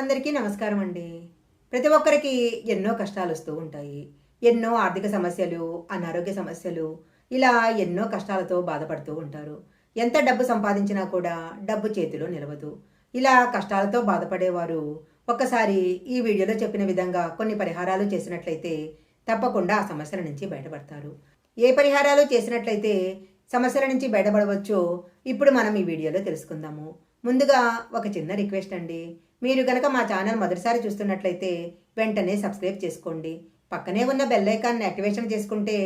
అందరికీ నమస్కారం అండి. ప్రతి ఒక్కరికి ఎన్నో కష్టాలు వస్తూ ఉంటాయి. ఎన్నో ఆర్థిక సమస్యలు అనారోగ్య సమస్యలు ఇలా ఎన్నో కష్టాలతో బాధపడుతూ ఉంటారు. ఎంత డబ్బు సంపాదించినా కూడా డబ్బు చేతిలో నిలవదు. ఇలా కష్టాలతో బాధపడేవారు ఒక్కసారి ఈ వీడియోలో చెప్పిన విధంగా కొన్ని పరిహారాలు చేసినట్లయితే తప్పకుండా ఆ సమస్యల నుంచి బయటపడతారు. ఏ పరిహారాలు చేసినట్లయితే సమస్యల నుంచి బయటపడవచ్చో ఇప్పుడు మనం ఈ వీడియోలో తెలుసుకుందాము. ముందుగా ఒక చిన్న రిక్వెస్ట్ అండి. మీరు గనక మా ఛానల్ మొదటిసారి చూస్తున్నట్లయితే వెంటనే సబ్స్క్రైబ్ చేసుకోండి. పక్కనే ఉన్న బెల్ ఐకాన్ని యాక్టివేషన్ చేసుకుంటే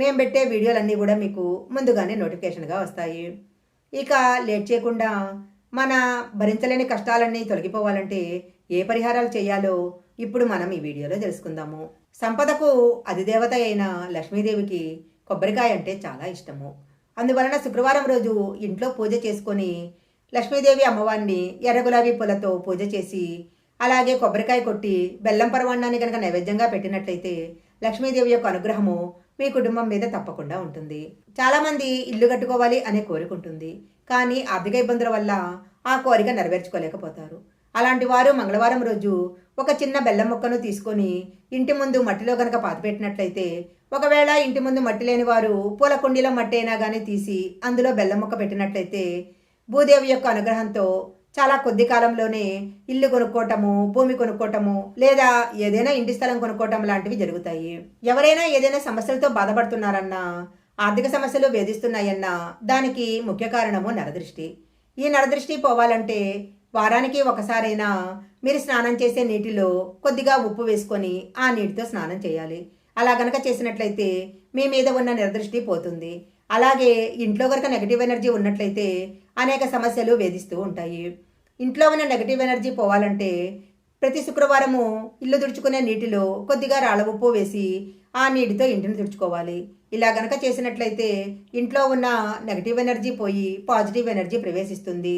మేము పెట్టే వీడియోలన్నీ కూడా మీకు ముందుగానే నోటిఫికేషన్గా వస్తాయి. ఇక లేట్ చేయకుండా మన భరించలేని కష్టాలన్నీ తొలగిపోవాలంటే ఏ పరిహారాలు చేయాలో ఇప్పుడు మనం ఈ వీడియోలో తెలుసుకుందాము. సంపదకు అధిదేవత అయిన లక్ష్మీదేవికి కొబ్బరికాయ అంటే చాలా ఇష్టము. అందువలన శుక్రవారం రోజు ఇంట్లో పూజ చేసుకొని లక్ష్మీదేవి అమ్మవారిని ఎర్ర గులాబీ పూలతో పూజ చేసి అలాగే కొబ్బరికాయ కొట్టి బెల్లం పరమాన్నాన్ని కనుక నైవేద్యంగా పెట్టినట్లయితే లక్ష్మీదేవి యొక్క అనుగ్రహము మీ కుటుంబం మీద తప్పకుండా ఉంటుంది. చాలామంది ఇల్లు కట్టుకోవాలి అనే కోరిక ఉంటుంది. కానీ ఆర్థిక ఇబ్బందుల వల్ల ఆ కోరిక నెరవేర్చుకోలేకపోతారు. అలాంటి వారు మంగళవారం రోజు ఒక చిన్న బెల్లం ముక్కను తీసుకొని ఇంటి ముందు మట్టిలో కనుక పాతిపెట్టినట్లయితే ఒకవేళ ఇంటి ముందు మట్టి లేని వారు పూల కుండీలో మట్టి అయినా కానీ తీసి అందులో బెల్లం ముక్క పెట్టినట్లయితే భూదేవి యొక్క అనుగ్రహంతో చాలా కొద్ది కాలంలోనే ఇల్లు కొనుక్కోవటము భూమి కొనుక్కోవటము లేదా ఏదైనా ఇంటి స్థలం కొనుక్కోవటం లాంటివి జరుగుతాయి. ఎవరైనా ఏదైనా సమస్యలతో బాధపడుతున్నారన్నా ఆర్థిక సమస్యలు వేధిస్తున్నాయన్నా దానికి ముఖ్య కారణము నరదృష్టి. ఈ నరదృష్టి పోవాలంటే వారానికి ఒకసారైనా మీరు స్నానం చేసే నీటిలో కొద్దిగా ఉప్పు వేసుకొని ఆ నీటితో స్నానం చేయాలి. అలా గనక చేసినట్లయితే మీ మీద ఉన్న నిరదృష్టి పోతుంది. అలాగే ఇంట్లో కనుక నెగిటివ్ ఎనర్జీ ఉన్నట్లయితే అనేక సమస్యలు వేధిస్తూ ఉంటాయి. ఇంట్లో ఉన్న నెగటివ్ ఎనర్జీ పోవాలంటే ప్రతి శుక్రవారము ఇల్లు తుడుచుకునే నీటిలో కొద్దిగా రాళ్ళ ఉప్పు వేసి ఆ నీటితో ఇంటిని తుడుచుకోవాలి. ఇలా గనక చేసినట్లయితే ఇంట్లో ఉన్న నెగటివ్ ఎనర్జీ పోయి పాజిటివ్ ఎనర్జీ ప్రవేశిస్తుంది.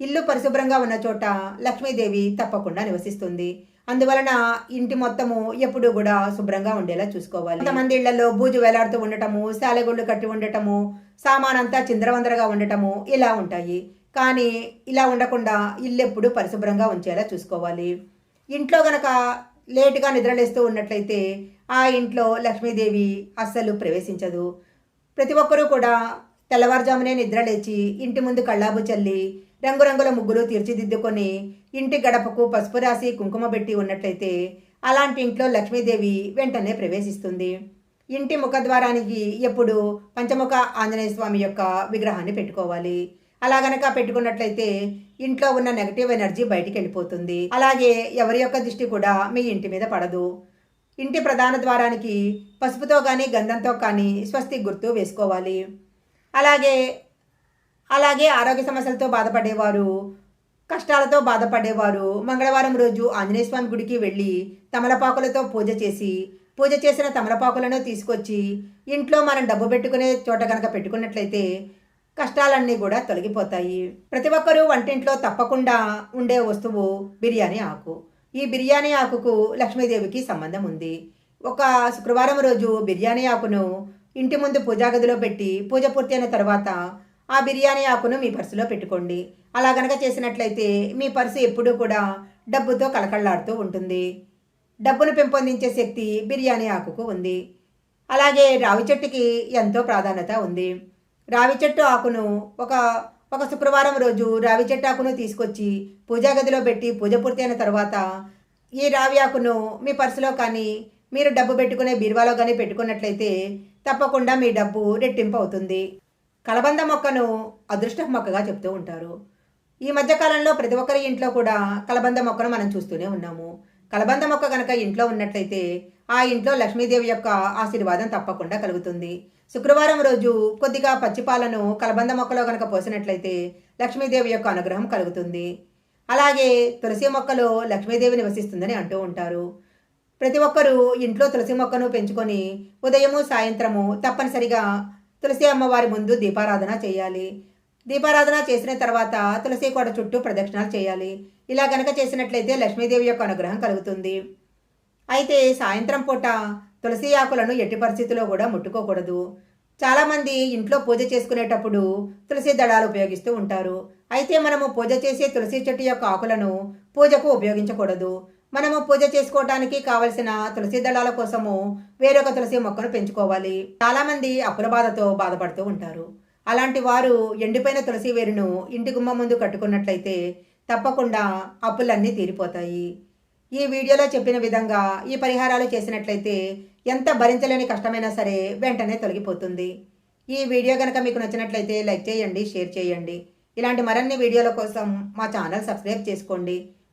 ఇల్లు పరిశుభ్రంగా ఉన్న చోట లక్ష్మీదేవి తప్పకుండా నివసిస్తుంది. అందువలన ఇంటి మొత్తము ఎప్పుడు కూడా శుభ్రంగా ఉండేలా చూసుకోవాలి. కొంతమంది ఇళ్ళలో బూజు వేలాడుతూ ఉండటము శాలగుళ్ళు కట్టి ఉండటము సామానంతా చిందరవందరగా ఉండటము ఇలా ఉంటాయి. కానీ ఇలా ఉండకుండా ఇల్లెప్పుడు పరిశుభ్రంగా ఉంచేలా చూసుకోవాలి. ఇంట్లో గనక లేటుగా నిద్రలేస్తూ ఉన్నట్లయితే ఆ ఇంట్లో లక్ష్మీదేవి అస్సలు ప్రవేశించదు. ప్రతి ఒక్కరూ కూడా తెల్లవారుజామునే నిద్రలేచి ఇంటి ముందు కళ్ళాబు చల్లి రంగురంగుల ముగ్గులు తీర్చిదిద్దుకొని ఇంటి గడపకు పసుపు రాసి కుంకుమ పెట్టి ఉన్నట్లయితే అలాంటి ఇంట్లో లక్ష్మీదేవి వెంటనే ప్రవేశిస్తుంది. ఇంటి ముఖద్వారానికి ఎప్పుడు పంచముఖ ఆంజనేయ స్వామి యొక్క విగ్రహాన్ని పెట్టుకోవాలి. అలా గనక పెట్టుకున్నట్లయితే ఇంట్లో ఉన్న నెగటివ్ ఎనర్జీ బయటికి వెళ్ళిపోతుంది. అలాగే ఎవరి యొక్క దృష్టి కూడా మీ ఇంటి మీద పడదు. ఇంటి ప్రధాన ద్వారానికి పసుపుతో కానీ గంధంతో కానీ స్వస్తి గుర్తు వేసుకోవాలి. అలాగే అలాగే ఆరోగ్య సమస్యలతో బాధపడేవారు కష్టాలతో బాధపడేవారు. మంగళవారం రోజు ఆంజనేయ స్వామి గుడికి వెళ్ళి తమలపాకులతో పూజ చేసి పూజ చేసిన తమలపాకులను తీసుకొచ్చి ఇంట్లో మనం డబ్బు పెట్టుకునే చోట కనుక పెట్టుకున్నట్లయితే కష్టాలన్నీ కూడా తొలగిపోతాయి. ప్రతి ఒక్కరూ వంటింట్లో తప్పకుండా ఉండే వస్తువు బిర్యానీ ఆకు. ఈ బిర్యానీ ఆకుకు లక్ష్మీదేవికి సంబంధం ఉంది. ఒక శుక్రవారం రోజు బిర్యానీ ఆకును ఇంటి ముందు పూజా గదిలో పెట్టి పూజ పూర్తి అయిన తర్వాత ఆ బిర్యానీ ఆకును మీ పర్సులో పెట్టుకోండి. అలా గనక చేసినట్లయితే మీ పర్సు ఎప్పుడూ కూడా డబ్బుతో కలకళ్ళాడుతూ ఉంటుంది. డబ్బును పెంపొందించే శక్తి బిర్యానీ ఆకుకు ఉంది. అలాగే రావి చెట్టుకి ఎంతో ప్రాధాన్యత ఉంది. రావి చెట్టు ఆకును ఒక ఒక శుక్రవారం రోజు రావి చెట్టు ఆకును తీసుకొచ్చి పూజా గదిలో పెట్టి పూజ పూర్తయిన తర్వాత ఈ రావి ఆకును మీ పర్సులో కానీ మీరు డబ్బు పెట్టుకునే బీరువాలో కానీ పెట్టుకున్నట్లయితే తప్పకుండా మీ డబ్బు రెట్టింపు అవుతుంది. కలబంద మొక్కను అదృష్ట మొక్కగా చెప్తూ ఉంటారు. ఈ మధ్యకాలంలో ప్రతి ఒక్కరి ఇంట్లో కూడా కలబంద మొక్కను మనం చూస్తూనే ఉన్నాము. కలబంద మొక్క కనుక ఇంట్లో ఉన్నట్లయితే ఆ ఇంట్లో లక్ష్మీదేవి యొక్క ఆశీర్వాదం తప్పకుండా కలుగుతుంది. శుక్రవారం రోజు కొద్దిగా పచ్చిపాలను కలబంద మొక్కలో కనుక పోసినట్లయితే లక్ష్మీదేవి యొక్క అనుగ్రహం కలుగుతుంది. అలాగే తులసి మొక్కలో లక్ష్మీదేవి నివసిస్తుందని అంటూ ఉంటారు. ప్రతి ఒక్కరూ ఇంట్లో తులసి మొక్కను పెంచుకొని ఉదయము సాయంత్రము తప్పనిసరిగా తులసి అమ్మవారి ముందు దీపారాధన చేయాలి. దీపారాధన చేసిన తర్వాత తులసి కోట చుట్టూ ప్రదక్షిణాలు చేయాలి. ఇలా గనక చేసినట్లయితే లక్ష్మీదేవి యొక్క అనుగ్రహం కలుగుతుంది. అయితే సాయంత్రం పూట తులసి ఆకులను ఎట్టి పరిస్థితుల్లో కూడా ముట్టుకోకూడదు. చాలామంది ఇంట్లో పూజ చేసుకునేటప్పుడు తులసి దళాలు ఉపయోగిస్తూ ఉంటారు. అయితే మనము పూజ చేసే తులసి చెట్టు యొక్క ఆకులను పూజకు ఉపయోగించకూడదు. మనము పూజ చేసుకోవటానికి కావలసిన తులసి దళాల కోసము వేరొక తులసి మొక్కను పెంచుకోవాలి. చాలామంది అప్పుల బాధతో బాధపడుతూ ఉంటారు. అలాంటి వారు ఎండిపోయిన తులసి వేరును ఇంటి గుమ్మ ముందు కట్టుకున్నట్లయితే తప్పకుండా అప్పులన్నీ తీరిపోతాయి. ఈ వీడియోలో చెప్పిన విధంగా ఈ పరిహారాలు చేసినట్లయితే ఎంత భరించలేని కష్టమైనా సరే వెంటనే తొలగిపోతుంది. ఈ వీడియో కనుక మీకు నచ్చినట్లయితే లైక్ చేయండి షేర్ చేయండి. ఇలాంటి మరిన్ని వీడియోల కోసం మా ఛానల్ సబ్స్క్రైబ్ చేసుకోండి.